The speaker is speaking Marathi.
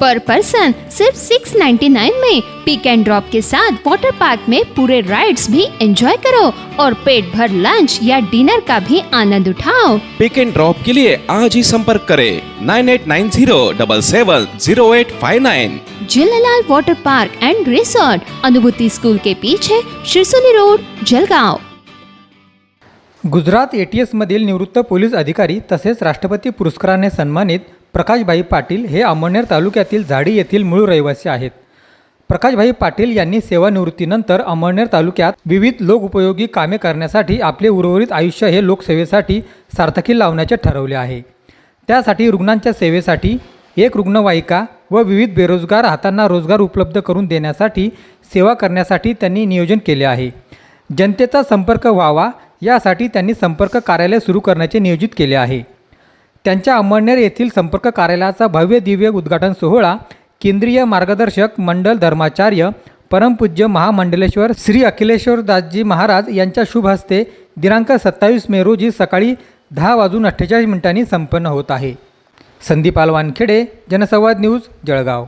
पर पर्सन सिर्फ 699 में पिक एंड ड्रॉप के साथ वाटर पार्क में पूरे राइड्स भी एंजॉय करो और पेट भर लंच या डिनर का भी आनंद उठाओ। पिक एंड ड्रॉप के लिए आज ही संपर्क करें nine eight nine zero double seven zero eight five nine Jhulelal water park and resort Anubhuti school के पीछे Shirsoli road Jalgaon. Gujarat A T एसमधील निवृत्त पोलीस अधिकारी तसेच राष्ट्रपती पुरस्काराने सन्मानित प्रकाशभाई पाटील हे अमळनेर तालुक्यातील झाडी येथील मूळ रहिवासी आहेत. प्रकाशभाई पाटील यांनी सेवानिवृत्तीनंतर अमळनेर तालुक्यात विविध लोकउपयोगी कामे करण्यासाठी आपले उर्वरित आयुष्य हे लोकसेवेसाठी सार्थकी लावण्याचे ठरवले आहे. त्यासाठी रुग्णांच्या सेवेसाठी एक रुग्णवाहिका व विविध बेरोजगार हातांना रोजगार उपलब्ध करून देण्यासाठी सेवा करण्यासाठी त्यांनी नियोजन केले आहे. जनतेचा संपर्क व्हावा यासाठी त्यांनी संपर्क कार्यालय सुरू करण्याचे नियोजित केले आहे. त्यांच्या अमळनेर येथील संपर्क कार्यालयाचा भव्य दिव्य उद्घाटन सोहळा केंद्रीय मार्गदर्शक मंडल धर्माचार्य परमपूज्य महामंडलेश्वर श्री अखिलेश्वर दासजी महाराज यांच्या शुभ हस्ते दिनांक सत्तावीस मे रोजी सकाळी दहा वाजून अठ्ठेचाळीस मिनिटांनी संपन्न होत आहे. संदीप वानखेडे जनसंवाद न्यूज जळगाव.